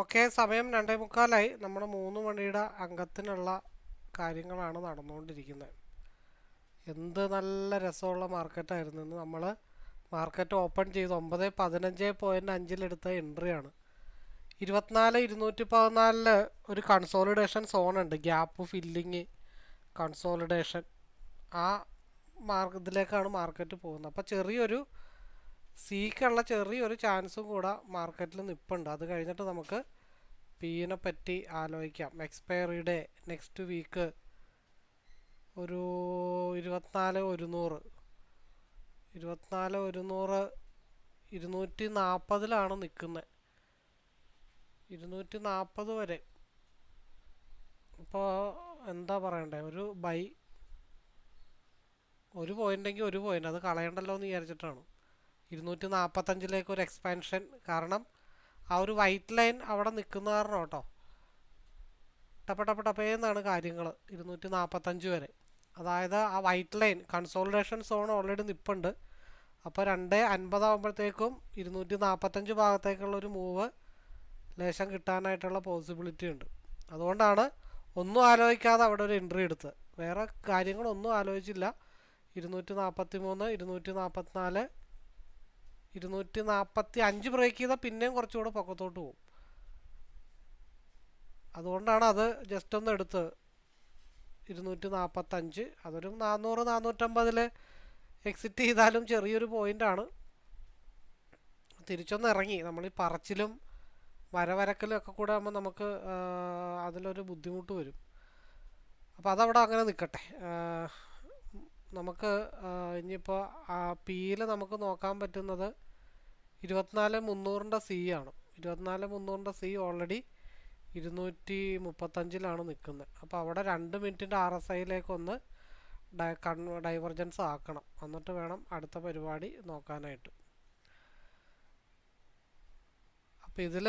Okay സമയം രണ്ടേ മുക്കാലായി. നമ്മുടെ മൂന്ന് മണിയുടെ അംഗത്തിനുള്ള കാര്യങ്ങളാണ് നടന്നുകൊണ്ടിരിക്കുന്നത്. എന്ത് നല്ല രസമുള്ള മാർക്കറ്റായിരുന്നു. ഇന്ന് നമ്മൾ മാർക്കറ്റ് ഓപ്പൺ ചെയ്ത് ഒമ്പത് പതിനഞ്ച് പോയിന്റ് അഞ്ചിലെടുത്ത എൻട്രിയാണ് ഇരുപത്തിനാല് ഇരുന്നൂറ്റി പതിനാലിൽ ഒരു കൺസോളിഡേഷൻ സോണുണ്ട് ഗ്യാപ്പ് ഫില്ലിങ് കൺസോളിഡേഷൻ ആ മാർക്ക് ഇതിലേക്കാണ് മാർക്കറ്റ് പോകുന്നത്. അപ്പോൾ ചെറിയൊരു സിക്കുള്ള ചെറിയൊരു ചാൻസും കൂടെ മാർക്കറ്റിൽ നിൽപ്പുണ്ട് അത് കഴിഞ്ഞിട്ട് നമുക്ക് പീനെ പറ്റി ആലോചിക്കാം. എക്സ്പയറി ഡേ നെക്സ്റ്റ് വീക്ക് ഒരു ഇരുപത്തിനാല് ഒരുന്നൂറ്. ഇരുപത്തിനാല് ഒരുന്നൂറ് ഇരുന്നൂറ്റി നാൽപ്പതിലാണ് നിൽക്കുന്നത് ഇരുന്നൂറ്റി നാൽപ്പത് വരെ. ഇപ്പോൾ എന്താ പറയണ്ടേ? ഒരു ബൈ ഒരു പോയിന്റെങ്കിൽ ഒരു പോയിന്റ് അത് കളയണ്ടല്ലോ എന്ന് വിചാരിച്ചിട്ടാണ്. ഇരുന്നൂറ്റി നാൽപ്പത്തഞ്ചിലേക്ക് ഒരു എക്സ്പാൻഷൻ കാരണം ആ ഒരു വൈറ്റ് ലൈൻ അവിടെ നിൽക്കുന്ന കാരണം കേട്ടോ. ടപ്പ ടപ്പ കാര്യങ്ങൾ ഇരുന്നൂറ്റി നാൽപ്പത്തഞ്ച് വരെ. അതായത് ആ white line consolidation zone already നിൽപ്പുണ്ട് അപ്പോൾ രണ്ട് അൻപതാകുമ്പോഴത്തേക്കും ഇരുന്നൂറ്റി നാൽപ്പത്തഞ്ച് ഭാഗത്തേക്കുള്ള ഒരു മൂവ് ലേശം കിട്ടാനായിട്ടുള്ള പോസിബിലിറ്റി ഉണ്ട്. അതുകൊണ്ടാണ് ഒന്നും ആലോചിക്കാതെ അവിടെ ഒരു എൻട്രി എടുത്തത് വേറെ കാര്യങ്ങളൊന്നും ആലോചിച്ചില്ല. ഇരുന്നൂറ്റി നാൽപ്പത്തി മൂന്ന് ഇരുന്നൂറ്റി നാൽപ്പത്തിനാല് ഇരുന്നൂറ്റി നാൽപ്പത്തി അഞ്ച് ബ്രേക്ക് ചെയ്താൽ പിന്നെയും കുറച്ചുകൂടെ പൊക്കത്തോട്ട് പോകും അതുകൊണ്ടാണ് അത് ജസ്റ്റ് ഒന്ന് എടുത്ത് ഇരുന്നൂറ്റി നാൽപ്പത്തഞ്ച് അതൊരു നാനൂറ് നാനൂറ്റമ്പതിൽ എക്സിറ്റ് ചെയ്താലും ചെറിയൊരു പോയിന്റാണ് തിരിച്ചൊന്ന് ഇറങ്ങി. നമ്മൾ ഈ പറച്ചിലും വരവരക്കലും ഒക്കെ കൂടെ ആകുമ്പോൾ നമുക്ക് അതിലൊരു ബുദ്ധിമുട്ട് വരും. അപ്പോൾ അതവിടെ അങ്ങനെ നിൽക്കട്ടെ നമുക്ക് ഇനിയിപ്പോൾ ആ പിയിൽ നമുക്ക് നോക്കാൻ പറ്റുന്നത് ഇരുപത്തിനാല് മുന്നൂറിന്റെ സി ആണ്. ഇരുപത്തിനാല് മുന്നൂറിന്റെ സി ഓൾറെഡി ഇരുന്നൂറ്റി മുപ്പത്തഞ്ചിലാണ് നിൽക്കുന്നത്. അപ്പോൾ അവിടെ രണ്ട് മിനിറ്റിന്റെ ആർ എസ് ഐയിലേക്ക് ഒന്ന് ഡൈ കൺ ഡൈവർജൻസ് ആക്കണം. എന്നിട്ട് വേണം അടുത്ത പരിപാടി നോക്കാനായിട്ട്. അപ്പോൾ ഇതിൽ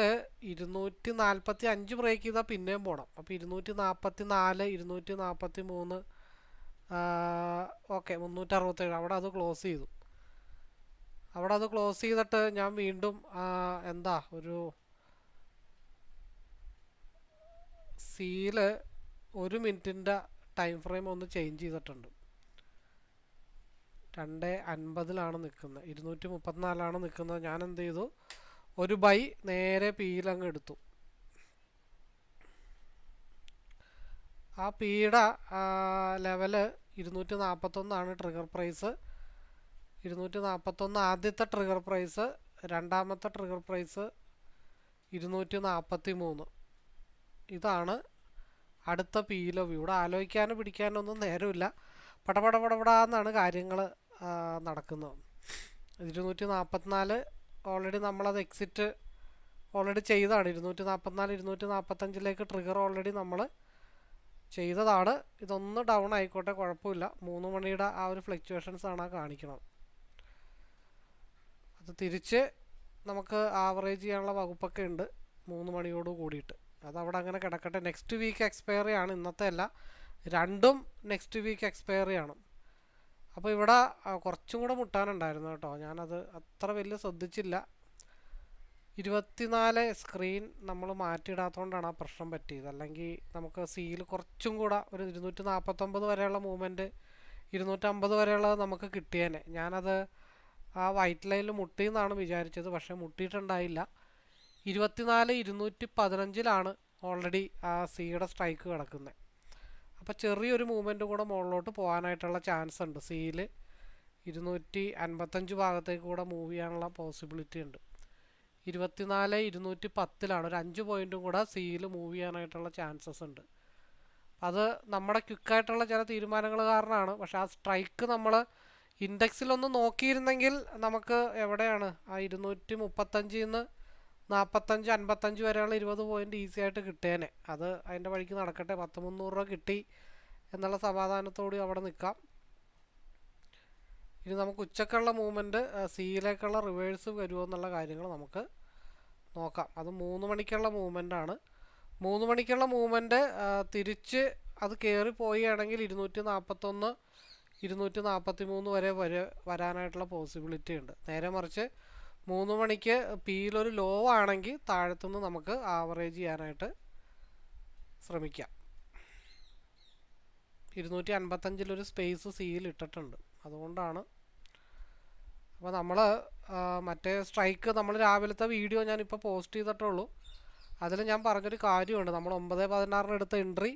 ഇരുന്നൂറ്റി നാൽപ്പത്തി അഞ്ച് ബ്രേക്ക് ചെയ്താൽ പിന്നെയും പോകണം അപ്പോൾ ഇരുന്നൂറ്റി നാൽപ്പത്തി നാല് ഇരുന്നൂറ്റി നാൽപ്പത്തി മൂന്ന് ഓക്കെ മുന്നൂറ്ററുപത്തേഴ്. അവിടെ അത് ക്ലോസ് ചെയ്തു. അവിടെ അത് ക്ലോസ് ചെയ്തിട്ട് ഞാൻ വീണ്ടും എന്താ ഒരു സീൽ ഒരു മിനിറ്റിന്റെ ടൈം ഫ്രെയിം ഒന്ന് ചേഞ്ച് ചെയ്തിട്ടുണ്ട്. രണ്ട് അൻപതിലാണ് നിൽക്കുന്നത്. ഇരുന്നൂറ്റി മുപ്പത്തിനാലാണ് നിൽക്കുന്നത്. ഞാൻ എന്ത് ചെയ്തു? ഒരു ബൈ നേരെ പിയിലങ്ങ് എടുത്തു. ആ പീഡ ലെവൽ ഇരുന്നൂറ്റി നാൽപ്പത്തൊന്നാണ് ട്രിഗർ പ്രൈസ് ഇരുന്നൂറ്റി നാൽപ്പത്തൊന്ന് ആദ്യത്തെ ട്രിഗർ പ്രൈസ് രണ്ടാമത്തെ ട്രിഗർ പ്രൈസ് ഇരുന്നൂറ്റി നാൽപ്പത്തി മൂന്ന് ഇതാണ് അടുത്ത പിയിലോ ഇവിടെ ആലോചിക്കാനും പിടിക്കാനൊന്നും നേരമില്ല. പടപട പടപടാന്നാണ് കാര്യങ്ങൾ നടക്കുന്നത്. ഇരുന്നൂറ്റി നാൽപ്പത്തിനാല് ഓൾറെഡി നമ്മളത് എക്സിറ്റ് ഓൾറെഡി ചെയ്താണ്. ഇരുന്നൂറ്റി നാൽപ്പത്തിനാല് ഇരുന്നൂറ്റി നാൽപ്പത്തഞ്ചിലേക്ക് ട്രിഗർ ഓൾറെഡി നമ്മൾ ചെയ്തതാണ്. ഇതൊന്ന് ഡൗൺ ആയിക്കോട്ടെ കുഴപ്പമില്ല. മൂന്ന് മണിയുടെ ആ ഒരു ഫ്ലക്ച്വേഷൻസ് ആണ് കാണിക്കുന്നത് അത് തിരിച്ച് നമുക്ക് ആവറേജ് ചെയ്യാനുള്ള വകുപ്പൊക്കെ ഉണ്ട് മൂന്ന് മണിയോട് കൂടിയിട്ട്. അത് അവിടെ അങ്ങനെ കിടക്കട്ടെ. നെക്സ്റ്റ് വീക്ക് എക്സ്പയറി ആണ്. ഇന്നത്തെ അല്ല. രണ്ടും നെക്സ്റ്റ് വീക്ക് എക്സ്പയറി ആണ്. അപ്പോൾ ഇവിടെ കുറച്ചും കൂടെ മുട്ടാനുണ്ടായിരുന്നു കേട്ടോ. ഞാനത് അത്ര വലിയ ശ്രദ്ധിച്ചില്ല. ഇരുപത്തിനാല് സ്ക്രീൻ നമ്മൾ മാറ്റിയിടാത്തതുകൊണ്ടാണ് ആ പ്രശ്നം പറ്റിയത്. അല്ലെങ്കിൽ നമുക്ക് സീൽ കുറച്ചും കൂടെ ഒരു ഇരുന്നൂറ്റി നാൽപ്പത്തൊമ്പത് വരെയുള്ള മൂവ്മെന്റ് ഇരുന്നൂറ്റമ്പത് വരെയുള്ളത് നമുക്ക് കിട്ടിയേനെ. ഞാനത് ആ വൈറ്റ് ലൈനിൽ മുട്ടി എന്നാണ് വിചാരിച്ചത് പക്ഷേ മുട്ടിയിട്ടുണ്ടായില്ല. ഇരുപത്തിനാല് ഇരുന്നൂറ്റി പതിനഞ്ചിലാണ് ഓൾറെഡി ആ സിയുടെ സ്ട്രൈക്ക് കിടക്കുന്നത് അപ്പോൾ ചെറിയൊരു മൂവ്മെന്റും കൂടെ മുകളിലോട്ട് പോകാനായിട്ടുള്ള ചാൻസ് ഉണ്ട്. സിയിൽ ഇരുന്നൂറ്റി അൻപത്തഞ്ച് ഭാഗത്തേക്ക് കൂടെ മൂവ് ചെയ്യാനുള്ള പോസിബിലിറ്റി ഉണ്ട്. ഇരുപത്തിനാല് ഇരുന്നൂറ്റി പത്തിലാണ് ഒരു അഞ്ച് പോയിന്റും കൂടെ സിയിൽ മൂവ് ചെയ്യാനായിട്ടുള്ള ചാൻസസ് ഉണ്ട്. അത് നമ്മുടെ ക്വിക്കായിട്ടുള്ള ചില തീരുമാനങ്ങൾ കാരണമാണ്. പക്ഷെ ആ സ്ട്രൈക്ക് നമ്മൾ ഇൻഡെക്സിലൊന്ന് നോക്കിയിരുന്നെങ്കിൽ നമുക്ക് എവിടെയാണ്? ആ ഇരുന്നൂറ്റി മുപ്പത്തഞ്ചിൽ നിന്ന് നാൽപ്പത്തഞ്ച് അൻപത്തഞ്ച് വരെയുള്ള ഇരുപത് പോയിന്റ് ഈസി ആയിട്ട് കിട്ടിയേനെ. അത് അതിന്റെ വഴിക്ക് നടക്കട്ടെ. പത്ത് മുന്നൂറ് രൂപ കിട്ടി എന്നുള്ള സമാധാനത്തോടെ അവിടെ നിൽക്കാം ഇനി നമുക്ക് ഉച്ചക്കുള്ള മൂവ്മെന്റ് സിയിലേക്കുള്ള റിവേഴ്സ് വരുമോ എന്നുള്ള കാര്യങ്ങൾ നമുക്ക് നോക്കാം. അത് മൂന്ന് മണിക്കുള്ള മൂവ്മെന്റ് ആണ്. മൂന്ന് മണിക്കുള്ള മൂവ്മെന്റ് തിരിച്ച് അത് കയറി പോവുകയാണെങ്കിൽ ഇരുന്നൂറ്റി നാൽപ്പത്തൊന്ന് ഇരുന്നൂറ്റി നാൽപ്പത്തി മൂന്ന് വരെ വരെ വരാനായിട്ടുള്ള പോസിബിലിറ്റി ഉണ്ട്. നേരെ മറിച്ച് മൂന്ന് മണിക്ക് പിയിലൊരു ലോ ആണെങ്കിൽ താഴത്തുനിന്ന് നമുക്ക് ആവറേജ് ചെയ്യാനായിട്ട് ശ്രമിക്കാം. ഇരുന്നൂറ്റി അൻപത്തഞ്ചിലൊരു സ്പേസ് സിയിൽ ഇട്ടിട്ടുണ്ട്. അതുകൊണ്ടാണ്. അപ്പോൾ നമ്മൾ മറ്റേ സ്ട്രൈക്ക് നമ്മൾ രാവിലത്തെ വീഡിയോ ഞാനിപ്പോൾ പോസ്റ്റ് ചെയ്തിട്ടുള്ളൂ. അതിൽ ഞാൻ പറഞ്ഞൊരു കാര്യമുണ്ട്. നമ്മൾ ഒമ്പത് പതിനാറിന് എടുത്ത എൻട്രി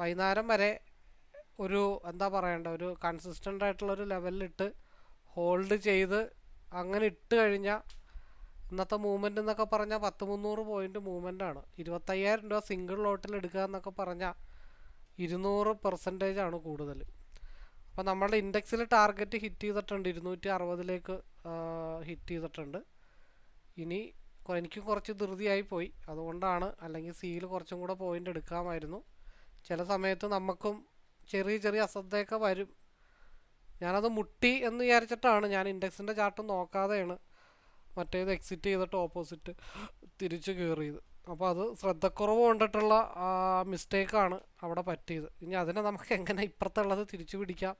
വൈകുന്നേരം വരെ ഒരു എന്താ പറയണ്ട ഒരു കൺസിസ്റ്റന്റ് ആയിട്ടുള്ളൊരു ലെവലിലിട്ട് ഹോൾഡ് ചെയ്ത് അങ്ങനെ ഇട്ട് കഴിഞ്ഞാൽ ഇന്നത്തെ മൂവ്മെന്റ് എന്നൊക്കെ പറഞ്ഞാൽ പത്ത് മുന്നൂറ് പോയിന്റ് ആണ്. ഇരുപത്തയ്യായിരം രൂപ സിംഗിൾ ലോട്ടിൽ എടുക്കുക എന്നൊക്കെ പറഞ്ഞാൽ ഇരുന്നൂറ് പെർസെന്റേജ് ആണ് കൂടുതൽ അപ്പോൾ നമ്മളുടെ ഇൻഡെക്സിൽ ടാർഗറ്റ് ഹിറ്റ് ചെയ്തിട്ടുണ്ട്. ഇരുന്നൂറ്റി അറുപതിലേക്ക് ഹിറ്റ് ചെയ്തിട്ടുണ്ട്. ഇനി എനിക്ക് കുറച്ച് ധൃതിയായി പോയി. അതുകൊണ്ടാണ് അല്ലെങ്കിൽ സിയിൽ കുറച്ചും കൂടെ പോയിന്റ് എടുക്കാമായിരുന്നു. ചില സമയത്ത് നമുക്കും ചെറിയ ചെറിയ അശ്രദ്ധയൊക്കെ വരും. ഞാനത് മുട്ടി എന്ന് വിചാരിച്ചിട്ടാണ്. ഞാൻ ഇൻഡെക്സിന്റെ ചാർട്ട് നോക്കാതെയാണ് മറ്റേത് എക്സിറ്റ് ചെയ്തിട്ട് ഓപ്പോസിറ്റ് തിരിച്ച് കയറിയത് അപ്പോൾ അത് ശ്രദ്ധക്കുറവ് കൊണ്ടിട്ടുള്ള മിസ്റ്റേക്കാണ് അവിടെ പറ്റിയത്. ഇനി അതിനെ നമുക്ക് എങ്ങനെ ഇപ്പുറത്തുള്ളത് തിരിച്ചു പിടിക്കാം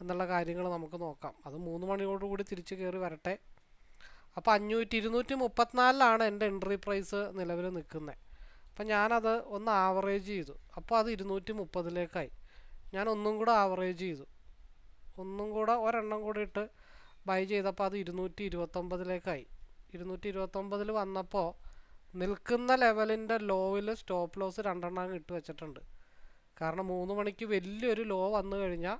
എന്നുള്ള കാര്യങ്ങൾ നമുക്ക് നോക്കാം. അത് മൂന്ന് മണിയോടുകൂടി തിരിച്ചു കയറി വരട്ടെ. അപ്പോൾ അഞ്ഞൂറ്റി ഇരുന്നൂറ്റി മുപ്പത്തിനാലിലാണ് എന്റെ എൻട്രി പ്രൈസ് നിലവിൽ നിൽക്കുന്നത് അപ്പം ഞാനത് ഒന്ന് ആവറേജ് ചെയ്തു. അപ്പോൾ അത് ഇരുന്നൂറ്റി മുപ്പതിലേക്കായി ഞാൻ ഒന്നും കൂടെ ആവറേജ് ചെയ്തു. ഒന്നും കൂടെ ഒരെണ്ണം കൂടി ഇട്ട് ബൈ ചെയ്തപ്പോൾ അത് ഇരുന്നൂറ്റി ഇരുപത്തൊമ്പതിലേക്കായി ഇരുന്നൂറ്റി ഇരുപത്തൊമ്പതിൽ വന്നപ്പോൾ നിൽക്കുന്ന ലെവലിന്റെ ലോയിൽ സ്റ്റോപ്പ് ലോസ് രണ്ടെണ്ണം ഇട്ട് വെച്ചിട്ടുണ്ട്. കാരണം മൂന്ന് മണിക്ക് വലിയൊരു ലോ വന്നു കഴിഞ്ഞാൽ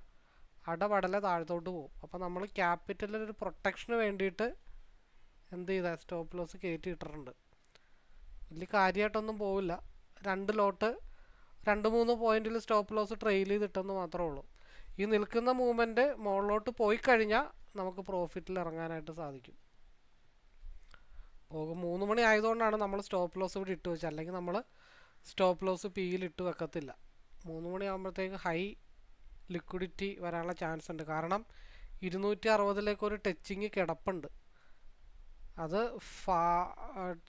അടപടലെ താഴത്തോട്ട് പോകും അപ്പോൾ നമ്മൾ ക്യാപിറ്റലിൽ ഒരു പ്രൊട്ടക്ഷന് വേണ്ടിയിട്ട് എന്ത് ചെയ്താൽ സ്റ്റോപ്പ് ലോസ് കയറ്റി ഇട്ടിട്ടുണ്ട്. വലിയ കാര്യമായിട്ടൊന്നും പോവില്ല. രണ്ട് ലോട്ട് രണ്ട് മൂന്ന് പോയിന്റിൽ സ്റ്റോപ്പ് ലോസ് ട്രെയിൽ ചെയ്തിട്ടെന്ന് മാത്രമേ ഉള്ളൂ. ഈ നിൽക്കുന്ന മൂവ്മെന്റ് മുകളിലോട്ട് പോയി കഴിഞ്ഞാൽ നമുക്ക് പ്രോഫിറ്റിൽ ഇറങ്ങാനായിട്ട് സാധിക്കും. മൂന്ന് മണി ആയതുകൊണ്ടാണ് നമ്മൾ സ്റ്റോപ്പ് ലോസ് ഇവിടെ ഇട്ട് വെച്ചത്. അല്ലെങ്കിൽ നമ്മൾ സ്റ്റോപ്പ് ലോസ് പിയിൽ ഇട്ട് വെക്കത്തില്ല. മൂന്ന് മണി ആകുമ്പോഴത്തേക്ക് ഹൈ ലിക്വിഡിറ്റി വരാനുള്ള ചാൻസ് ഉണ്ട്. കാരണം ഇരുന്നൂറ്റി അറുപതിലേക്ക് ഒരു ടച്ചിങ് കിടപ്പുണ്ട്. അത് ഫാ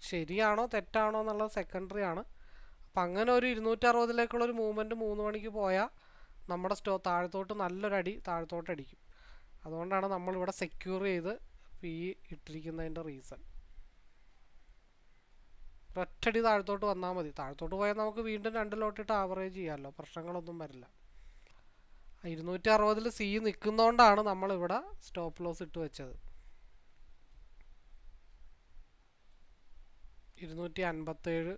ശരിയാണോ തെറ്റാണോ എന്നുള്ളത് സെക്കൻഡറി ആണ്. അപ്പം അങ്ങനെ ഒരു ഇരുന്നൂറ്റി അറുപതിലേക്കുള്ള ഒരു മൂവ്മെന്റ് മൂന്ന് മണിക്ക് പോയാൽ നമ്മുടെ സ്റ്റോ താഴത്തോട്ട് നല്ലൊരടി അടി താഴത്തോട്ട് അടിക്കും. അതുകൊണ്ടാണ് നമ്മളിവിടെ സെക്യൂർ ചെയ്ത് പി ഇട്ടിരിക്കുന്നതിന്റെ റീസൺ ഒറ്റടി താഴത്തോട്ട് വന്നാൽ മതി. താഴത്തോട്ട് പോയാൽ നമുക്ക് വീണ്ടും രണ്ട് ലോട്ടിട്ട് ആവറേജ് ചെയ്യാമല്ലോ പ്രശ്നങ്ങളൊന്നും വരില്ല. ഇരുന്നൂറ്റി അറുപതിൽ സി നിൽക്കുന്നതുകൊണ്ടാണ് നമ്മളിവിടെ സ്റ്റോപ്പ് ലോസ് ഇട്ട് വെച്ചത്. ഇരുന്നൂറ്റി അൻപത്തേഴ്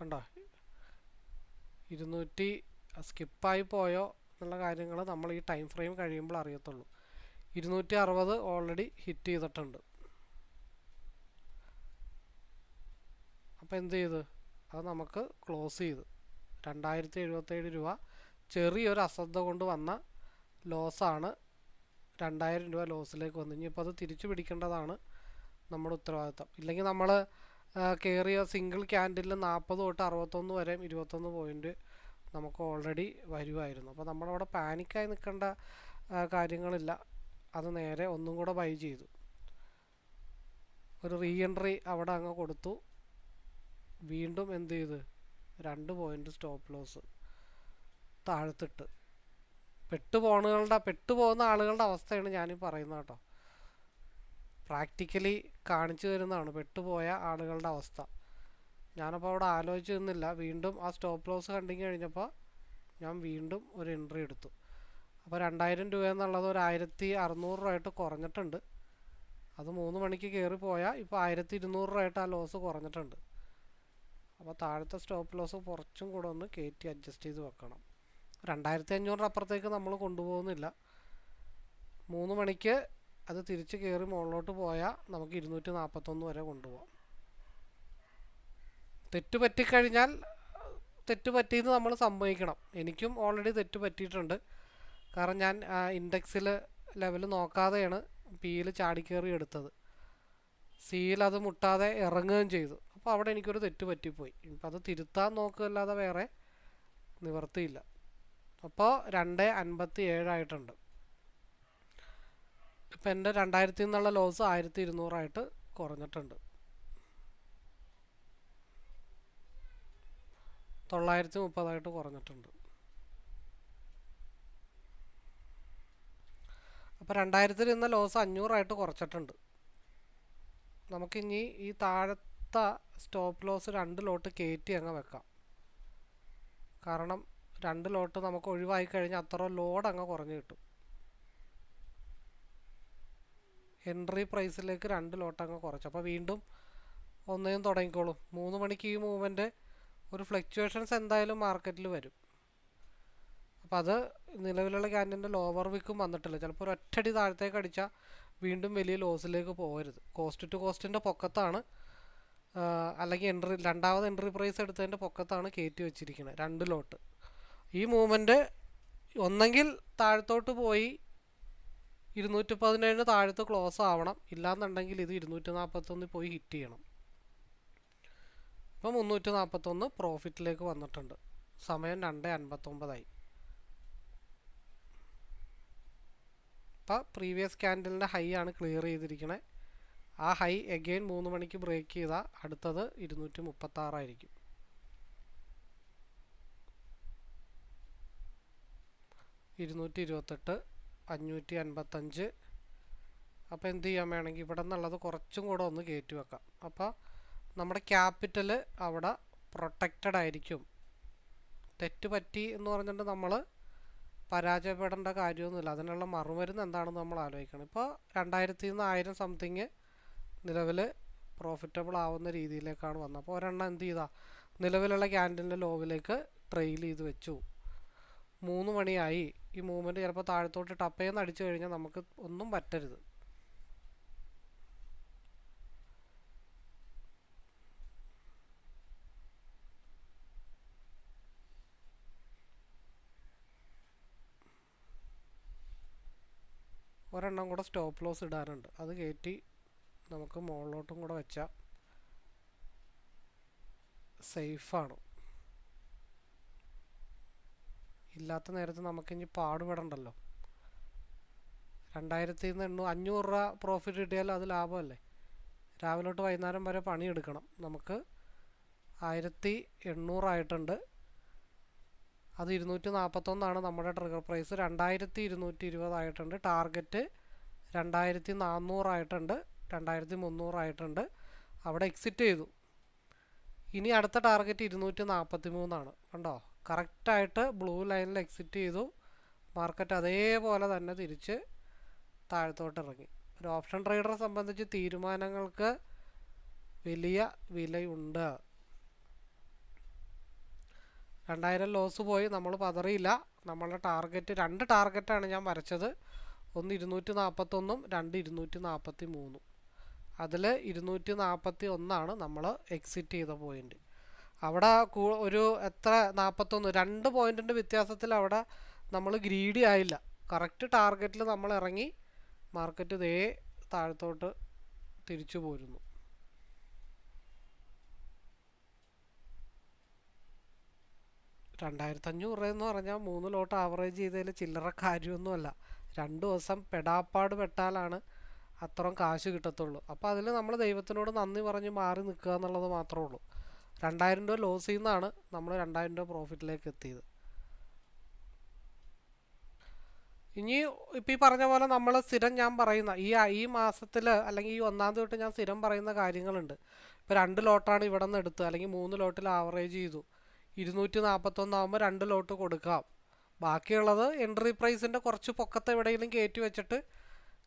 കണ്ടോ? ഇരുന്നൂറ്റി സ്കിപ്പായി പോയോ എന്നുള്ള കാര്യങ്ങൾ നമ്മൾ ഈ ടൈം ഫ്രെയിം കഴിയുമ്പോൾ അറിയത്തുള്ളൂ. ഇരുന്നൂറ്റി അറുപത് ഓൾറെഡി ഹിറ്റ് ചെയ്തിട്ടുണ്ട്. അപ്പോൾ എന്ത് ചെയ്ത്? അത് നമുക്ക് ക്ലോസ് ചെയ്ത്. രണ്ടായിരത്തി എഴുപത്തേഴ് രൂപ ചെറിയൊരു അശ്രദ്ധ കൊണ്ട് വന്ന ലോസാണ് രണ്ടായിരം രൂപ ലോസിലേക്ക് വന്നു. ഇനിയിപ്പോൾ അത് തിരിച്ചു പിടിക്കേണ്ടതാണ് നമ്മുടെ ഉത്തരവാദിത്തം ഇല്ലെങ്കിൽ നമ്മൾ കയറിയ സിംഗിൾ ക്യാൻഡിലിൽ നാൽപ്പത് തൊട്ട് അറുപത്തൊന്ന് വരെ ഇരുപത്തൊന്ന് പോയിന്റ് നമുക്ക് ഓൾറെഡി വരുമായിരുന്നു അപ്പോൾ നമ്മളവിടെ പാനിക്കായി നിൽക്കേണ്ട കാര്യങ്ങളില്ല. അത് നേരെ ഒന്നും കൂടെ ബൈ ചെയ്തു. ഒരു റീ എൻട്രി അവിടെ അങ്ങ് കൊടുത്തു. വീണ്ടും എന്ത് ചെയ്ത്? രണ്ട് പോയിന്റ് സ്റ്റോപ്പ് ലോസ് താഴ്ത്തിട്ട്. പെട്ടുപോണുകളുടെ പെട്ടുപോകുന്ന ആളുകളുടെ അവസ്ഥയാണ് ഞാനീ പറയുന്നത് കേട്ടോ. പ്രാക്ടിക്കലി കാണിച്ചു തരുന്നതാണ് പെട്ടുപോയ ആളുകളുടെ അവസ്ഥ. ഞാനപ്പോൾ അവിടെ ആലോചിച്ച് നിന്നില്ല. വീണ്ടും ആ സ്റ്റോപ്പ് ലോസ് കണ്ടിങ് കഴിഞ്ഞപ്പോൾ ഞാൻ വീണ്ടും ഒരു എൻട്രി എടുത്തു. അപ്പോൾ രണ്ടായിരം രൂപ എന്നുള്ളത് ഒരു ആയിരത്തി അറുന്നൂറ് രൂപയായിട്ട് കുറഞ്ഞിട്ടുണ്ട്. അത് മൂന്ന് മണിക്ക് കയറി പോയാൽ ഇപ്പോൾ ആയിരത്തി ഇരുന്നൂറ് രൂപയായിട്ട് ആ ലോസ് കുറഞ്ഞിട്ടുണ്ട്. അപ്പോൾ താഴത്തെ സ്റ്റോപ്പ് ലോസ് കുറച്ചും കൂടെ ഒന്ന് കയറ്റി അഡ്ജസ്റ്റ് ചെയ്ത് വെക്കണം. രണ്ടായിരത്തി അഞ്ഞൂറിന്റെ അപ്പുറത്തേക്ക് നമ്മൾ കൊണ്ടുപോകുന്നില്ല. മൂന്ന് മണിക്ക് അത് തിരിച്ച് കയറി മുകളിലോട്ട് പോയാൽ നമുക്ക് ഇരുന്നൂറ്റി നാൽപ്പത്തൊന്ന് വരെ കൊണ്ടുപോകാം തെറ്റ് പറ്റിക്കഴിഞ്ഞാൽ തെറ്റ് പറ്റിയെന്ന് നമ്മൾ സമ്മതിക്കണം എനിക്കും ഓൾറെഡി തെറ്റ് പറ്റിയിട്ടുണ്ട്. കാരണം ഞാൻ ഇൻഡെക്സിൽ ലെവൽ നോക്കാതെയാണ് പിയിൽ ചാടിക്കയറി എടുത്തത്. സിയിൽ അത് മുട്ടാതെ ഇറങ്ങുകയും ചെയ്തു. അപ്പോൾ അവിടെ എനിക്കൊരു തെറ്റ് പറ്റിപ്പോയി. ഇപ്പം അത് തിരുത്താൻ നോക്കുകയല്ലാതെ വേറെ നിവർത്തിയില്ല. അപ്പോൾ രണ്ട് അൻപത്തി ഏഴായിട്ടുണ്ട്. ഇപ്പം എന്റെ രണ്ടായിരത്തി നിന്നുള്ള ലോസ് ആയിരത്തി ഇരുന്നൂറായിട്ട് കുറഞ്ഞിട്ടുണ്ട്. തൊള്ളായിരത്തി മുപ്പതായിട്ട് കുറഞ്ഞിട്ടുണ്ട്. അപ്പോൾ രണ്ടായിരത്തിൽ നിന്ന ലോസ് അഞ്ഞൂറായിട്ട് കുറച്ചിട്ടുണ്ട്. നമുക്കിനി ഈ താഴത്തെ സ്റ്റോപ്പ് ലോസ് രണ്ട് ലോട്ട് കയറ്റി അങ്ങ് വെക്കാം. കാരണം രണ്ട് ലോട്ട് നമുക്ക് ഒഴിവായി കഴിഞ്ഞാൽ അത്ര ലോഡ് അങ്ങ് കുറഞ്ഞു കിട്ടും. എൻട്രി പ്രൈസിലേക്ക് രണ്ട് ലോട്ട് അങ്ങ് കുറച്ച്. അപ്പോൾ വീണ്ടും ഒന്നേയും തുടങ്ങിക്കോളും. മൂന്ന് മണിക്ക് ഈ മൂവ്മെന്റ് ഒരു ഫ്ലക്ച്വേഷൻസ് എന്തായാലും മാർക്കറ്റിൽ വരും. അപ്പോൾ അത് നിലവിലുള്ള ക്യാൻഡിന്റെ ലോവർ വിക്കും വന്നിട്ടില്ല. ചിലപ്പോൾ ഒരു ഒറ്റടി താഴത്തേക്ക് അടിച്ചാൽ വീണ്ടും വലിയ ലോസിലേക്ക് പോകരുത്. കോസ്റ്റ് ടു കോസ്റ്റിന്റെ പൊക്കത്താണ് അല്ലെങ്കിൽ എൻട്രി രണ്ടാമത് എൻട്രി പ്രൈസ് എടുത്തതിന്റെ പൊക്കത്താണ് കയറ്റി വെച്ചിരിക്കുന്നത് രണ്ട് ലോട്ട് ഈ മൂവ്മെന്റ് ഒന്നെങ്കിൽ താഴത്തോട്ട് പോയി ഇരുന്നൂറ്റി പതിനേഴിന് താഴത്ത് ക്ലോസ് ആവണം. ഇല്ലാന്നുണ്ടെങ്കിൽ ഇത് ഇരുന്നൂറ്റി നാൽപ്പത്തൊന്നിൽ പോയി ഹിറ്റ് ചെയ്യണം. ഇപ്പം മുന്നൂറ്റി നാൽപ്പത്തൊന്ന് പ്രോഫിറ്റിലേക്ക് വന്നിട്ടുണ്ട്. സമയം രണ്ട് അൻപത്തൊമ്പതായി. ഇപ്പം പ്രീവിയസ് ക്യാൻഡലിന്റെ ഹൈ ആണ് ക്ലിയർ ചെയ്തിരിക്കണേ. ആ ഹൈ എഗെയിൻ മൂന്ന് മണിക്ക് ബ്രേക്ക് ചെയ്താൽ അടുത്തത് ഇരുന്നൂറ്റി മുപ്പത്താറായിരിക്കും ഇരുന്നൂറ്റി ഇരുപത്തെട്ട് അഞ്ഞൂറ്റി അൻപത്തഞ്ച് അപ്പോൾ എന്ത് ചെയ്യാൻ വേണമെങ്കിൽ ഇവിടെ നിന്നുള്ളത് കുറച്ചും കൂടെ ഒന്ന് കയറ്റി വെക്കാം. അപ്പോൾ നമ്മുടെ ക്യാപിറ്റൽ അവിടെ പ്രൊട്ടക്റ്റഡ് ആയിരിക്കും. തെറ്റ് പറ്റി എന്ന് പറഞ്ഞിട്ട് നമ്മൾ പരാജയപ്പെടേണ്ട കാര്യമൊന്നുമില്ല. അതിനുള്ള മറുമരുന്ന് എന്താണെന്ന് നമ്മൾ ആലോചിക്കണം. ഇപ്പോൾ രണ്ടായിരത്തി നിന്ന് ആയിരം സംതിങ് നിലവിൽ പ്രോഫിറ്റബിൾ ആവുന്ന രീതിയിലേക്കാണ് വന്നത്. അപ്പോൾ ഒരെണ്ണം എന്ത് ചെയ്താ? നിലവിലുള്ള ക്യാൻഡിലിന്റെ ലോവിലേക്ക് ട്രെയിൽ ചെയ്ത് വെച്ചു. മൂന്ന് മണിയായി. ഈ മൂവ്മെന്റ് ചിലപ്പോൾ താഴത്തോട്ട് ടപ്പേന്ന് അടിച്ചു കഴിഞ്ഞാൽ നമുക്ക് ഒന്നും പറ്റരുത്. ഒരെണ്ണം കൂടെ സ്റ്റോപ്പ് ലോസ് ഇടാനുണ്ട്. അത് കയറ്റി നമുക്ക് മുകളിലോട്ടും കൂടെ വെച്ചാൽ സേഫാണ്. ഇല്ലാത്ത നേരത്ത് നമുക്കിനി പാടുപെടണ്ടല്ലോ. രണ്ടായിരത്തി എണ്ണൂ അഞ്ഞൂറ് രൂപ പ്രോഫിറ്റ് കിട്ടിയാൽ അത് ലാഭമല്ലേ? രാവിലെ തൊട്ട് വൈകുന്നേരം വരെ പണിയെടുക്കണം. നമുക്ക് ആയിരത്തി എണ്ണൂറായിട്ടുണ്ട് അത് ഇരുന്നൂറ്റി നാൽപ്പത്തൊന്നാണ് നമ്മുടെ ട്രിഗർ പ്രൈസ് രണ്ടായിരത്തി ഇരുന്നൂറ്റി ഇരുപതായിട്ടുണ്ട് ടാർഗറ്റ് രണ്ടായിരത്തി നാന്നൂറായിട്ടുണ്ട് രണ്ടായിരത്തി മുന്നൂറായിട്ടുണ്ട് അവിടെ എക്സിറ്റ് ചെയ്തു. ഇനി അടുത്ത ടാർഗറ്റ് ഇരുന്നൂറ്റി നാൽപ്പത്തി മൂന്നാണ് കണ്ടോ കറക്റ്റായിട്ട് ബ്ലൂ ലൈനിൽ എക്സിറ്റ് ചെയ്തു. മാർക്കറ്റ് അതേപോലെ തന്നെ തിരിച്ച് താഴത്തോട്ട് ഇറങ്ങി. ഒരു ഓപ്ഷൻ ട്രേഡറെ സംബന്ധിച്ച് തീരുമാനങ്ങൾക്ക് വലിയ വിലയുണ്ട്. രണ്ടായിരം ലോസ് പോയി. നമ്മൾ പതറിയില്ല. നമ്മളുടെ ടാർഗറ്റ് രണ്ട് ടാർഗറ്റാണ് ഞാൻ വരച്ചത്. ഒന്ന് ഇരുന്നൂറ്റി നാൽപ്പത്തൊന്നും രണ്ട് ഇരുന്നൂറ്റി നാൽപ്പത്തി മൂന്നും അതിൽ ഇരുന്നൂറ്റി നാൽപ്പത്തി ഒന്നാണ് നമ്മൾ എക്സിറ്റ് ചെയ്ത പോയിന്റ് അവിടെ ഒരു എത്ര നാൽപ്പത്തൊന്ന് രണ്ട് പോയിന്റിന്റെ വ്യത്യാസത്തിൽ അവിടെ നമ്മൾ ഗ്രീഡി ആയില്ല. കറക്റ്റ് ടാർഗറ്റിൽ നമ്മൾ ഇറങ്ങി മാർക്കറ്റ് ഇതേ താഴത്തോട്ട് തിരിച്ചു പോരുന്നു. രണ്ടായിരത്തഞ്ഞൂറ് എന്ന് പറഞ്ഞാൽ മൂന്ന് ലോട്ട് ആവറേജ് ചെയ്തതിൽ ചില്ലറ കാര്യമൊന്നുമല്ല. രണ്ട് ദിവസം പെടാപ്പാട് പെട്ടാലാണ് അത്രയും കാശ് കിട്ടത്തുള്ളൂ. അപ്പോൾ അതിൽ നമ്മൾ ദൈവത്തിനോട് നന്ദി പറഞ്ഞ് മാറി നിൽക്കുക എന്നുള്ളത് മാത്രമേ ഉള്ളൂ. രണ്ടായിരം രൂപ ലോസ് നിന്നാണ് നമ്മൾ രണ്ടായിരം രൂപ പ്രോഫിറ്റിലേക്ക് എത്തിയത്. ഇനി ഇപ്പം ഈ പറഞ്ഞ പോലെ നമ്മൾ സ്ഥിരം ഞാൻ പറയുന്ന ഈ ഈ മാസത്തിൽ അല്ലെങ്കിൽ ഈ ഒന്നാം തൊട്ട് ഞാൻ സ്ഥിരം പറയുന്ന കാര്യങ്ങളുണ്ട്. ഇപ്പോൾ രണ്ട് ലോട്ടാണ് ഇവിടെ നിന്ന് എടുത്തത് അല്ലെങ്കിൽ മൂന്ന് ലോട്ടിൽ ആവറേജ് ചെയ്തു. ഇരുന്നൂറ്റി നാൽപ്പത്തൊന്നാകുമ്പോൾ രണ്ട് ലോട്ട് കൊടുക്കാം. ബാക്കിയുള്ളത് എൻട്രി പ്രൈസിന്റെ കുറച്ച് പൊക്കത്തെ എവിടെയെങ്കിലും കയറ്റി വെച്ചിട്ട്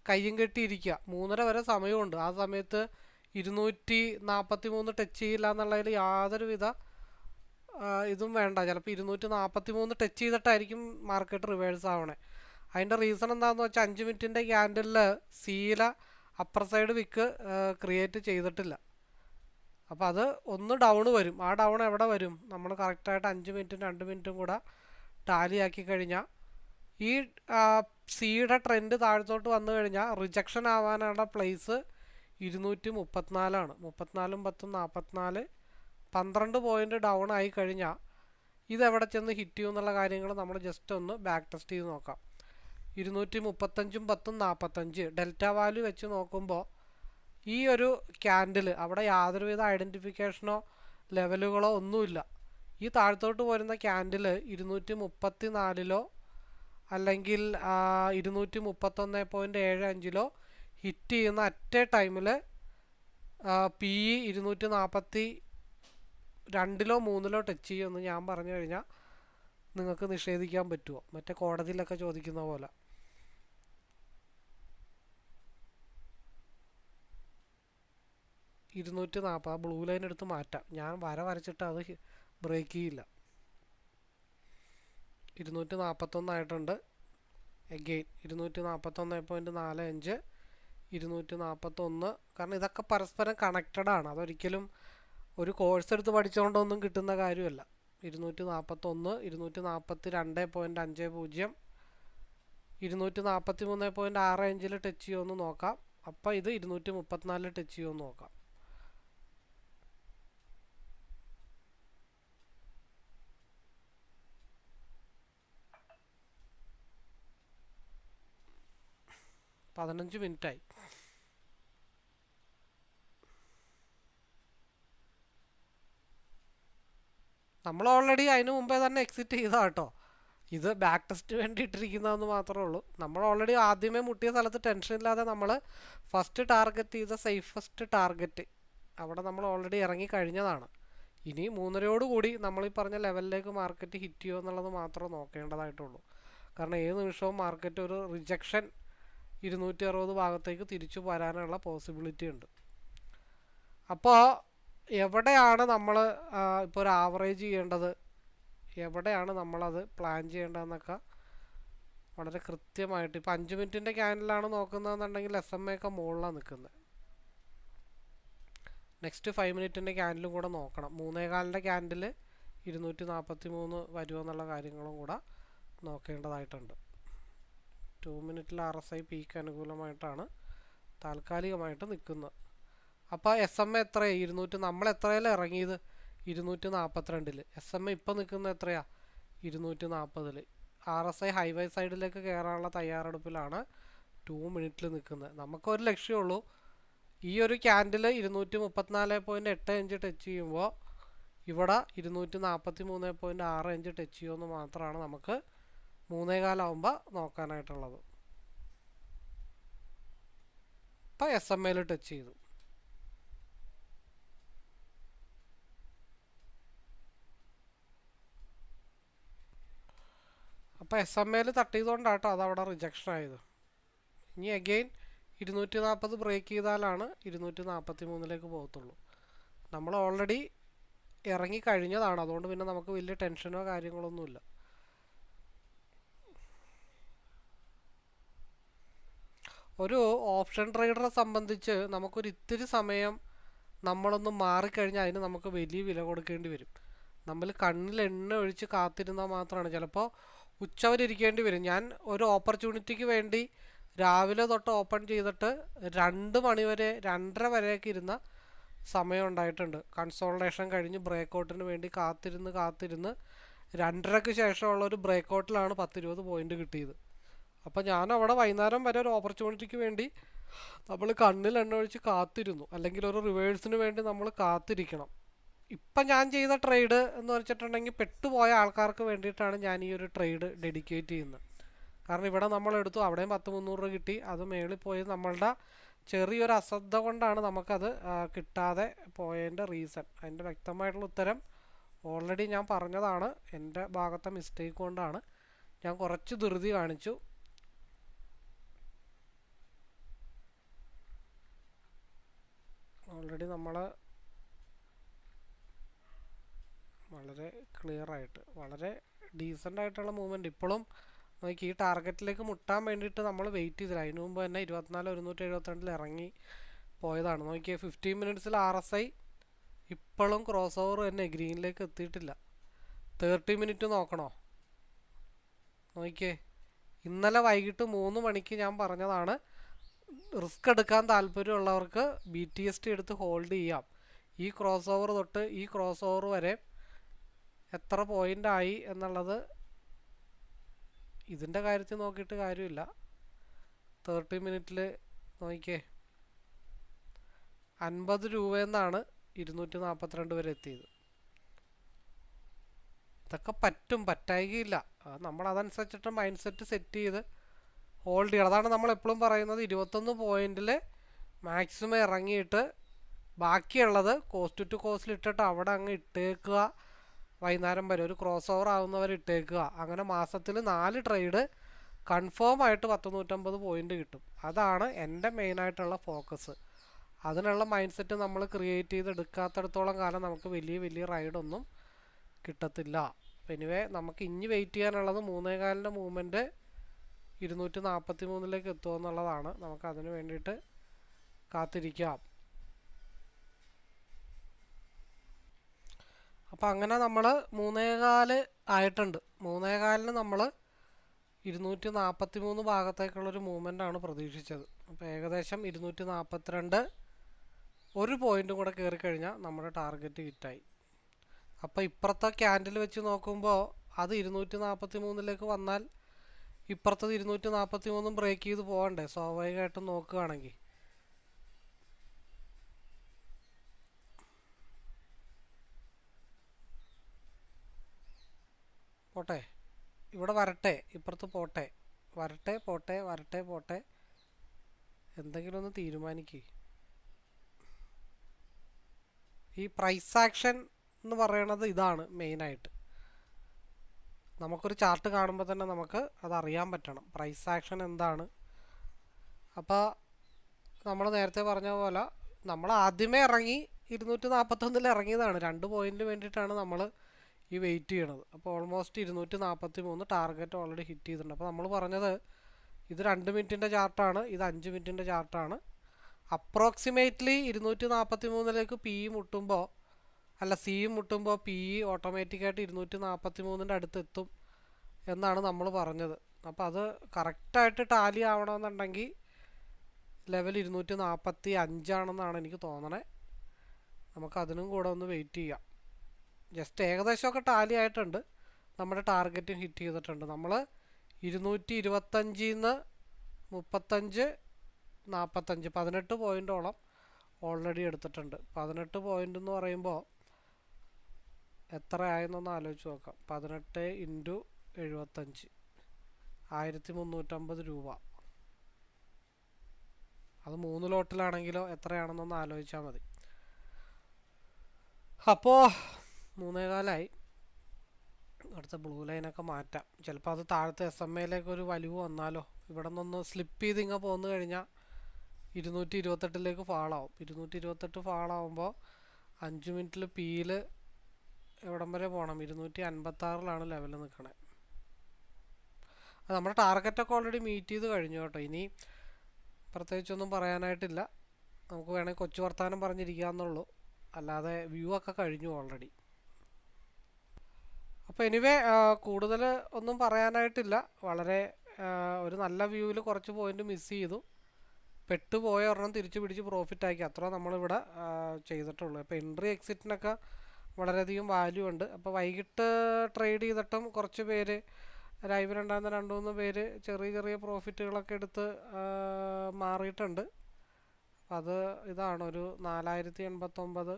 കയ്യും കെട്ടിയിരിക്കുക. മൂന്നര വരെ സമയമുണ്ട്. ആ സമയത്ത് ഇരുന്നൂറ്റി നാൽപ്പത്തി മൂന്ന് ടച്ച് ചെയ്യില്ല എന്നുള്ളതിൽ യാതൊരുവിധ ഇതും വേണ്ട. ചിലപ്പോൾ ഇരുന്നൂറ്റി നാൽപ്പത്തി മൂന്ന് ടച്ച് ചെയ്തിട്ടായിരിക്കും മാർക്കറ്റ് റിവേഴ്സ് ആവണേ. അതിന്റെ റീസൺ എന്താണെന്ന് വെച്ചാൽ അഞ്ച് മിനിറ്റിന്റെ ക്യാൻഡലിൽ സീല അപ്പർ സൈഡ് വിക്ക് ക്രിയേറ്റ് ചെയ്തിട്ടില്ല. അപ്പോൾ അത് ഒന്ന് ഡൗൺ വരും. ആ ഡൗൺ എവിടെ വരും? നമ്മൾ കറക്റ്റായിട്ട് അഞ്ച് മിനിറ്റും രണ്ട് മിനിറ്റും കൂടെ ആക്കി കഴിഞ്ഞാൽ ഈ സിയുടെ ട്രെൻഡ് താഴത്തോട്ട് വന്നു കഴിഞ്ഞാൽ റിജക്ഷൻ ആവാനുള്ള പ്ലേസ് ഇരുന്നൂറ്റി മുപ്പത്തിനാലാണ് മുപ്പത്തിനാലും പത്തും നാൽപ്പത്തിനാല് പന്ത്രണ്ട് പോയിന്റ് ഡൗൺ ആയി കഴിഞ്ഞാൽ ഇതെവിടെ ചെന്ന് ഹിറ്റ് ചെയ്യും എന്നുള്ള കാര്യങ്ങൾ നമ്മൾ ജസ്റ്റ് ഒന്ന് ബാക്ക് ടെസ്റ്റ് ചെയ്ത് നോക്കാം. ഇരുന്നൂറ്റി മുപ്പത്തഞ്ചും പത്തും നാൽപ്പത്തഞ്ച് ഡെൽറ്റ വാല്യൂ വെച്ച് നോക്കുമ്പോൾ ഈ ഒരു ക്യാൻഡിൽ അവിടെ യാതൊരുവിധ ഐഡന്റിഫിക്കേഷനോ ലെവലുകളോ ഒന്നുമില്ല. ഈ താഴത്തോട്ട് പോരുന്ന ക്യാൻഡിൽ ഇരുന്നൂറ്റി മുപ്പത്തി നാലിലോ അല്ലെങ്കിൽ ഇരുന്നൂറ്റി മുപ്പത്തൊന്ന് പോയിന്റ് ഏഴ് അഞ്ചിലോ ഹിറ്റ് ചെയ്യുന്ന അറ്റ ടൈമിൽ പി ഇ ഇരുന്നൂറ്റി നാൽപ്പത്തി രണ്ടിലോ മൂന്നിലോ ടച്ച് ചെയ്യുമെന്ന് ഞാൻ പറഞ്ഞു കഴിഞ്ഞാൽ നിങ്ങൾക്ക് നിഷേധിക്കാൻ പറ്റുമോ മറ്റേ കോടതിയിലൊക്കെ ചോദിക്കുന്ന പോലെ. ഇരുന്നൂറ്റി നാൽപ്പത് ബ്ലൂ ലൈൻ എടുത്ത് മാറ്റാം. ഞാൻ വര വരച്ചിട്ട് അത് ബ്രേക്ക് ചെയ്യില്ല. ഇരുന്നൂറ്റി നാൽപ്പത്തൊന്നായിട്ടുണ്ട് എഗെയിൻ ഇരുന്നൂറ്റി നാൽപ്പത്തൊന്ന് പോയിന്റ് നാല് അഞ്ച് ഇരുന്നൂറ്റി നാൽപ്പത്തൊന്ന് കാരണം ഇതൊക്കെ പരസ്പരം കണക്റ്റഡ് ആണ്. അതൊരിക്കലും ഒരു കോഴ്സ് എടുത്ത് പഠിച്ചുകൊണ്ടൊന്നും കിട്ടുന്ന കാര്യമല്ല. ഇരുന്നൂറ്റി നാൽപ്പത്തൊന്ന് ഇരുന്നൂറ്റി നാൽപ്പത്തി രണ്ട് പോയിന്റ് അഞ്ച് പൂജ്യം ഇരുന്നൂറ്റി നാൽപ്പത്തി മൂന്ന് പോയിന്റ് ആറ് അഞ്ചിൽ ടച്ച് ചെയ്യുമെന്ന് നോക്കാം. അപ്പോൾ ഇത് ഇരുന്നൂറ്റി മുപ്പത്തിനാലിൽ ടച്ച് ചെയ്യുമെന്ന് നോക്കാം. പതിനഞ്ച് മിനിറ്റായി. നമ്മൾ ഓൾറെഡി അതിന് മുമ്പേ തന്നെ എക്സിറ്റ് ചെയ്താ കേട്ടോ. ഇത് ബാക്ക് ടെസ്റ്റ് വേണ്ടി ഇട്ടിരിക്കുന്നതെന്ന് മാത്രമേ ഉള്ളൂ. നമ്മൾ ഓൾറെഡി ആദ്യമേ മുട്ടിയ സ്ഥലത്ത് ടെൻഷൻ ഇല്ലാതെ നമ്മൾ ഫസ്റ്റ് ടാർഗറ്റ് ചെയ്ത സേഫസ്റ്റ് ടാർഗറ്റ് അവിടെ നമ്മൾ ഓൾറെഡി ഇറങ്ങി കഴിഞ്ഞതാണ്. ഇനി മൂന്നരയോട് കൂടി നമ്മൾ ഈ പറഞ്ഞ ലെവലിലേക്ക് മാർക്കറ്റ് ഹിറ്റ് ചെയ്യുമോ എന്നുള്ളത് മാത്രമേ നോക്കേണ്ടതായിട്ടുള്ളൂ. കാരണം ഏത് നിമിഷവും മാർക്കറ്റ് ഒരു റിജക്ഷൻ ഇരുന്നൂറ്റി അറുപത് ഭാഗത്തേക്ക് തിരിച്ചു വരാനുള്ള പോസിബിലിറ്റി ഉണ്ട്. അപ്പോൾ എവിടെയാണ് നമ്മൾ ഇപ്പോൾ ഒരു ആവറേജ് ചെയ്യേണ്ടത്? എവിടെയാണ് നമ്മളത് പ്ലാൻ ചെയ്യേണ്ടതെന്നൊക്കെ വളരെ കൃത്യമായിട്ട് ഇപ്പോൾ അഞ്ച് മിനിറ്റിന്റെ ക്യാനലാണ് നോക്കുന്നതെന്നുണ്ടെങ്കിൽ എസ് എം എ മുകളിലാണ് നിൽക്കുന്നത്. നെക്സ്റ്റ് ഫൈവ് മിനിറ്റിന്റെ ക്യാൻഡിലും കൂടെ നോക്കണം. മൂന്നേകാലിന്റെ ക്യാൻഡിൽ ഇരുന്നൂറ്റി നാൽപ്പത്തി മൂന്ന് വരുമെന്നുള്ള കാര്യങ്ങളും കൂടെ നോക്കേണ്ടതായിട്ടുണ്ട്. ടു മിനിറ്റിൽ ആർ എസ് ഐ പീക്ക് അനുകൂലമായിട്ടാണ് താൽക്കാലികമായിട്ട് നിൽക്കുന്നത്. അപ്പോൾ എസ് എം എ എത്രയാണ് ഇരുന്നൂറ്റി നമ്മൾ എത്രയല്ല ഇറങ്ങിയത്? ഇരുന്നൂറ്റി നാൽപ്പത്തിരണ്ടിൽ എസ് എം എ ഇപ്പം നിൽക്കുന്നത് എത്രയാണ് ഇരുന്നൂറ്റി നാൽപ്പതിൽ ആർ എസ് ഐ ഹൈവേ സൈഡിലേക്ക് കയറാനുള്ള തയ്യാറെടുപ്പിലാണ് ടു മിനിറ്റിൽ നിൽക്കുന്നത്. നമുക്കൊരു ലക്ഷ്യമുള്ളൂ ഈ ഒരു ക്യാൻഡിൽ ഇരുന്നൂറ്റി മുപ്പത്തിനാല് പോയിന്റ് എട്ട് അഞ്ച് ടച്ച് ചെയ്യുമ്പോൾ ഇവിടെ ഇരുന്നൂറ്റി നാൽപ്പത്തി മൂന്ന് പോയിന്റ് ആറ് അഞ്ച് ടച്ച് ചെയ്യുമെന്ന് മാത്രമാണ് നമുക്ക് മൂന്നേകാലാവുമ്പോൾ നോക്കാനായിട്ടുള്ളത്. ഇപ്പം എസ് എം എയിൽ ടച്ച് ചെയ്തു. അപ്പോൾ എസ് എം എയിൽ തട്ടിയതുകൊണ്ടാട്ടോ അതവിടെ റിജക്ഷൻ ആയത്. ഇനി അഗെയിൻ ഇരുന്നൂറ്റി നാൽപ്പത് ബ്രേക്ക് ചെയ്താലാണ് ഇരുന്നൂറ്റി നാൽപ്പത്തി മൂന്നിലേക്ക് പോകത്തുള്ളൂ. നമ്മൾ ഓൾറെഡി ഇറങ്ങി കഴിഞ്ഞതാണ്. അതുകൊണ്ട് പിന്നെ നമുക്ക് വലിയ ടെൻഷനോ കാര്യങ്ങളൊന്നുമില്ല. ഒരു ഓപ്ഷൻ ട്രേഡറെ സംബന്ധിച്ച് നമുക്കൊരു ഇത്തിരി സമയം നമ്മളൊന്ന് മാറിക്കഴിഞ്ഞാൽ അതിന് നമുക്ക് വലിയ വില കൊടുക്കേണ്ടി വരും. നമ്മൾ കണ്ണിൽ എണ്ണ ഒഴിച്ച് കാത്തിരുന്നാൽ മാത്രമാണ്. ചിലപ്പോൾ ഉച്ചവരിക്കേണ്ടി വരും. ഞാൻ ഒരു ഓപ്പർച്യൂണിറ്റിക്ക് വേണ്ടി രാവിലെ തൊട്ട് ഓപ്പൺ ചെയ്തിട്ട് രണ്ട് മണിവരെ രണ്ടര വരെയൊക്കെ ഇരുന്ന സമയം ഉണ്ടായിട്ടുണ്ട്. കൺസോൾട്ടേഷൻ കഴിഞ്ഞ് ബ്രേക്കൗട്ടിന് വേണ്ടി കാത്തിരുന്ന് കാത്തിരുന്ന് രണ്ടരയ്ക്ക് ശേഷമുള്ള ഒരു ബ്രേക്കൗട്ടിലാണ് പത്തിരുപത് പോയിന്റ് കിട്ടിയത്. അപ്പോൾ ഞാൻ അവിടെ വൈകുന്നേരം വരെ ഒരു ഓപ്പർച്യൂണിറ്റിക്ക് വേണ്ടി നമ്മൾ കണ്ണിൽ എണ്ണ ഒഴിച്ച് കാത്തിരുന്നു. അല്ലെങ്കിൽ ഒരു റിവേഴ്സിന് വേണ്ടി നമ്മൾ കാത്തിരിക്കണം. ഇപ്പം ഞാൻ ചെയ്ത ട്രേഡ് എന്ന് വെച്ചിട്ടുണ്ടെങ്കിൽ പെട്ടുപോയ ആൾക്കാർക്ക് വേണ്ടിയിട്ടാണ് ഞാൻ ഈ ഒരു ട്രേഡ് ഡെഡിക്കേറ്റ് ചെയ്യുന്നത്. കാരണം ഇവിടെ നമ്മൾ എടുത്തു. അവിടെയും പത്ത് മുന്നൂറ് രൂപ കിട്ടി. അത് മേളിൽ പോയി നമ്മളുടെ ചെറിയൊരു അശ്രദ്ധ കൊണ്ടാണ് നമുക്കത് കിട്ടാതെ പോയതിന്റെ റീസൺ അതിന്റെ വ്യക്തമായിട്ടുള്ള ഉത്തരം ഓൾറെഡി ഞാൻ പറഞ്ഞതാണ്. എന്റെ ഭാഗത്തെ മിസ്റ്റേക്ക് കൊണ്ടാണ്. ഞാൻ കുറച്ച് ധൃതി കാണിച്ചു. ഓൾറെഡി നമ്മൾ വളരെ ക്ലിയർ ആയിട്ട് വളരെ ഡീസന്റ് ആയിട്ടുള്ള മൂവ്മെന്റ് ഇപ്പോഴും നോക്കി ഈ ടാർഗറ്റിലേക്ക് മുട്ടാൻ വേണ്ടിയിട്ട് നമ്മൾ വെയിറ്റ് ചെയ്തില്ല. അതിന് മുമ്പ് തന്നെ ഇരുപത്തിനാല് ഒരുന്നൂറ്റി എഴുപത്തിരണ്ടിൽ ഇറങ്ങി പോയതാണ്. നോക്കിയേ ഫിഫ്റ്റീൻ മിനിറ്റ്സിൽ ആർ എസ് ഐ ഇപ്പോഴും ക്രോസ് ഓവർ തന്നെ ഗ്രീനിലേക്ക് എത്തിയിട്ടില്ല. തേർട്ടി മിനിറ്റ് നോക്കണോ? നോക്കിയേ ഇന്നലെ വൈകിട്ട് മൂന്ന് മണിക്ക് ഞാൻ പറഞ്ഞതാണ് റിസ്ക് എടുക്കാൻ താല്പര്യമുള്ളവർക്ക് ബി ടി എസ് ടി എടുത്ത് ഹോൾഡ് ചെയ്യാം. ഈ ക്രോസ് ഓവർ തൊട്ട് ഈ ക്രോസ് ഓവർ വരെ എത്ര പോയിന്റ് ആയി എന്നുള്ളത് ഇതിന്റെ കാര്യത്തിൽ നോക്കിയിട്ട് കാര്യമില്ല. തേർട്ടി മിനിറ്റിൽ നോക്കിക്കേ. അൻപത് രൂപയെന്നാണ് ഇരുന്നൂറ്റി നാൽപ്പത്തിരണ്ട് വരെ എത്തിയത്. ഇതൊക്കെ പറ്റും പറ്റായികയില്ല. അതനുസരിച്ചിട്ട് മൈൻഡ് സെറ്റ് സെറ്റ് ചെയ്ത് ഹോൾഡ് ചെയ്യണം. അതാണ് നമ്മൾ എപ്പോഴും പറയുന്നത് ഇരുപത്തൊന്ന് പോയിന്റിൽ മാക്സിമം ഇറങ്ങിയിട്ട് ബാക്കിയുള്ളത് കോസ്റ്റ് ടു കോസ്റ്റിൽ ഇട്ടിട്ട് അവിടെ അങ്ങ് ഇട്ടേക്കുക. വൈകുന്നേരം വരെ ഒരു ക്രോസ് ഓവർ ആവുന്നവരെ ഇട്ടേക്കുക. അങ്ങനെ മാസത്തിൽ നാല് ട്രേഡ് കൺഫേം ആയിട്ട് പത്ത് നൂറ്റമ്പത് പോയിന്റ് കിട്ടും. അതാണ് എന്റെ മെയിനായിട്ടുള്ള ഫോക്കസ് അതിനുള്ള മൈൻഡ് സെറ്റ് നമ്മൾ ക്രിയേറ്റ് ചെയ്ത് എടുക്കാത്തടത്തോളം കാലം നമുക്ക് വലിയ വലിയ റൈഡൊന്നും കിട്ടത്തില്ല. എനിവേ നമുക്ക് ഇനി വെയിറ്റ് ചെയ്യാനുള്ളത് മൂന്നേകാലിന്റെ മൂവ്മെന്റ് ഇരുന്നൂറ്റി നാൽപ്പത്തി മൂന്നിലേക്ക് എത്തുമോ എന്നുള്ളതാണ്. നമുക്ക് അതിന് വേണ്ടിയിട്ട് കാത്തിരിക്കാം. അപ്പം അങ്ങനെ നമ്മൾ മൂന്നേകാൽ ആയിട്ടുണ്ട്. മൂന്നേകാലിന് നമ്മൾ ഇരുന്നൂറ്റി നാൽപ്പത്തി മൂന്ന് ഭാഗത്തേക്കുള്ളൊരു മൂവ്മെന്റ് ആണ് പ്രതീക്ഷിച്ചത്. അപ്പോൾ ഏകദേശം ഇരുന്നൂറ്റി നാൽപ്പത്തിരണ്ട് ഒരു പോയിന്റും കൂടെ കയറി കഴിഞ്ഞാൽ നമ്മുടെ ടാർഗറ്റ് ഹിറ്റായി. അപ്പോൾ ഇപ്പുറത്തെ ക്യാൻഡിൽ വെച്ച് നോക്കുമ്പോൾ അത് ഇരുന്നൂറ്റി നാൽപ്പത്തി മൂന്നിലേക്ക് വന്നാൽ ഇപ്പുറത്തത് ഇരുന്നൂറ്റി നാൽപ്പത്തി മൂന്നും ബ്രേക്ക് ചെയ്ത് പോകണ്ടേ? സ്വാഭാവികമായിട്ടും നോക്കുകയാണെങ്കിൽ. പോട്ടെ. ഇവിടെ വരട്ടെ. ഇപ്പുറത്ത് പോട്ടെ. വരട്ടെ പോട്ടെ വരട്ടെ പോട്ടെ. എന്തെങ്കിലും ഒന്ന് തീരുമാനിക്കേ. ഈ പ്രൈസ് ആക്ഷൻ എന്ന് പറയണത് ഇതാണ് മെയിനായിട്ട് നമുക്കൊരു ചാർട്ട് കാണുമ്പോൾ തന്നെ നമുക്ക് അത് അറിയാൻ പറ്റണം. പ്രൈസ് ആക്ഷൻ എന്താണ്? അപ്പോൾ നമ്മൾ നേരത്തെ പറഞ്ഞ പോലെ നമ്മൾ ആദ്യമേ ഇറങ്ങി ഇരുന്നൂറ്റി നാൽപ്പത്തൊന്നിൽ ഇറങ്ങിയതാണ്. രണ്ട് പോയിന്റിന് വേണ്ടിയിട്ടാണ് നമ്മൾ ഈ വെയിറ്റ് ചെയ്യണത്. അപ്പോൾ ഓൾമോസ്റ്റ് ഇരുന്നൂറ്റി നാൽപ്പത്തി മൂന്ന് ടാർഗറ്റ് ഓൾറെഡി ഹിറ്റ് ചെയ്തിട്ടുണ്ട്. അപ്പോൾ നമ്മൾ പറഞ്ഞത് ഇത് രണ്ട് മിനിറ്റിന്റെ ചാർട്ടാണ് ഇത് അഞ്ച് മിനിറ്റിന്റെ ചാർട്ടാണ് അപ്രോക്സിമേറ്റ്ലി ഇരുന്നൂറ്റി നാൽപ്പത്തി മൂന്നിലേക്ക് പി മുട്ടുമ്പോൾ അല്ല സി മുട്ടുമ്പോൾ പി ഓട്ടോമാറ്റിക്കായിട്ട് ഇരുന്നൂറ്റി നാൽപ്പത്തി മൂന്നിന്റെ അടുത്ത് എത്തും എന്നാണ് നമ്മൾ പറഞ്ഞത്. അപ്പോൾ അത് കറക്റ്റായിട്ട് ടാലി ആവണമെന്നുണ്ടെങ്കിൽ ലെവൽ ഇരുന്നൂറ്റി നാൽപ്പത്തി അഞ്ചാണെന്നാണ് എനിക്ക് തോന്നണേ. നമുക്ക് അതിനും കൂടെ ഒന്ന് വെയിറ്റ് ചെയ്യാം. ജസ്റ്റ് ഏകദേശമൊക്കെ ടാലി ആയിട്ടുണ്ട്. നമ്മുടെ ടാർഗറ്റും ഹിറ്റ് ചെയ്തിട്ടുണ്ട്. നമ്മൾ ഇരുന്നൂറ്റി ഇരുപത്തഞ്ചിൽ നിന്ന് മുപ്പത്തഞ്ച് നാൽപ്പത്തഞ്ച് പതിനെട്ട് പോയിന്റോളം ഓൾറെഡി എടുത്തിട്ടുണ്ട്. പതിനെട്ട് പോയിന്റ് എന്ന് പറയുമ്പോൾ എത്ര ആയെന്നൊന്ന് ആലോചിച്ച് നോക്കാം. പതിനെട്ട് ഇന്റു എഴുപത്തഞ്ച്. ആയിരത്തി മുന്നൂറ്റമ്പത് രൂപ. അത് മൂന്ന് ലോട്ടിലാണെങ്കിലോ എത്രയാണെന്നൊന്ന് ആലോചിച്ചാൽ മതി. അപ്പോൾ മൂന്നേകാലായി അടുത്ത ബ്ലൂ ലൈനൊക്കെ മാറ്റാം. ചിലപ്പോൾ അത് താഴത്തെ എസ് എം എയിലേക്ക് ഒരു വലിവ് വന്നാലോ. ഇവിടെ നിന്നൊന്ന് സ്ലിപ്പ് ചെയ്ത് ഇങ്ങനെ പോന്നു കഴിഞ്ഞാൽ ഇരുന്നൂറ്റി ഇരുപത്തെട്ടിലേക്ക് ഫാളാവും. ഇരുന്നൂറ്റി ഇരുപത്തെട്ട് ഫാളാവുമ്പോൾ അഞ്ച് മിനിറ്റിൽ പിയിൽ എവിടം വരെ പോകണം ഇരുന്നൂറ്റി അൻപത്താറിലാണ് ലെവൽ നിൽക്കണേ അത് നമ്മുടെ ടാർഗറ്റൊക്കെ ഓൾറെഡി മീറ്റ് ചെയ്ത് കഴിഞ്ഞു കേട്ടോ. ഇനി പ്രത്യേകിച്ചൊന്നും പറയാനായിട്ടില്ല. നമുക്ക് വേണമെങ്കിൽ കൊച്ചു വർത്താനം പറഞ്ഞിരിക്കാമെന്നുള്ളൂ അല്ലാതെ വ്യൂ ഒക്കെ കഴിഞ്ഞു ഓൾറെഡി അപ്പോൾ എനിവേ കൂടുതൽ ഒന്നും പറയാനായിട്ടില്ല. വളരെ ഒരു നല്ല വ്യൂവിൽ കുറച്ച് പോയിന്റ് മിസ് ചെയ്തു. പെട്ടുപോയ ഒരെണ്ണം തിരിച്ചു പിടിച്ച് പ്രോഫിറ്റ് ആക്കി. അത്ര നമ്മളിവിടെ ചെയ്തിട്ടുള്ളൂ. അപ്പോൾ എൻട്രി എക്സിറ്റിനൊക്കെ വളരെയധികം വാല്യൂ ഉണ്ട്. അപ്പോൾ വൈകിട്ട് ട്രേഡ് ചെയ്തിട്ടും കുറച്ച് പേര് ലൈവിലുണ്ടായിരുന്ന രണ്ട് മൂന്ന് പേര് ചെറിയ ചെറിയ പ്രോഫിറ്റുകളൊക്കെ എടുത്ത് മാറിയിട്ടുണ്ട്. അത് ഇതാണ്. ഒരു നാലായിരത്തി എൺപത്തൊമ്പത്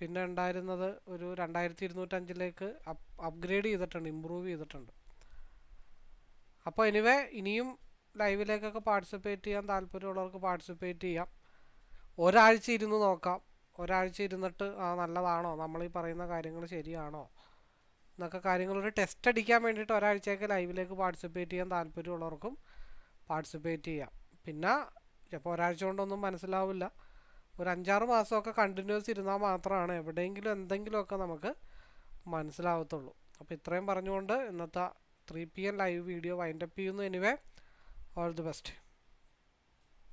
പിന്നെ ഉണ്ടായിരുന്നത് ഒരു രണ്ടായിരത്തി ഇരുന്നൂറ്റഞ്ചിലേക്ക് അപ് അപ്ഗ്രേഡ് ചെയ്തിട്ടുണ്ട് ഇമ്പ്രൂവ് ചെയ്തിട്ടുണ്ട്. അപ്പോൾ എനിവേ ഇനിയും ലൈവിലേക്കൊക്കെ പാർട്ടിസിപ്പേറ്റ് ചെയ്യാൻ താല്പര്യമുള്ളവർക്ക് പാർട്ടിസിപ്പേറ്റ് ചെയ്യാം. ഒരാഴ്ച ഇരുന്ന് നോക്കാം. ഒരാഴ്ച ഇരുന്നിട്ട് ആ നല്ലതാണോ? നമ്മൾ ഈ പറയുന്ന കാര്യങ്ങൾ ശരിയാണോ? എന്നൊക്കെ കാര്യങ്ങളൊരു ടെസ്റ്റ് അടിക്കാൻ വേണ്ടിയിട്ട് ഒരാഴ്ചയൊക്കെ ലൈവിലേക്ക് പാർട്ടിസിപ്പേറ്റ് ചെയ്യാൻ താല്പര്യമുള്ളവർക്കും പാർട്ടിസിപ്പേറ്റ് ചെയ്യാം. പിന്നെ ചിലപ്പോൾ ഒരാഴ്ച കൊണ്ടൊന്നും മനസ്സിലാവില്ല. ഒരു അഞ്ചാറ് മാസമൊക്കെ കണ്ടിന്യൂസ് ഇരുന്നാൽ മാത്രമാണ് എവിടെയെങ്കിലും എന്തെങ്കിലുമൊക്കെ നമുക്ക് മനസ്സിലാവത്തുള്ളൂ. അപ്പോൾ ഇത്രയും പറഞ്ഞുകൊണ്ട് ഇന്നത്തെ three P M live video wind up ചെയ്യുന്നു. Anyway all the best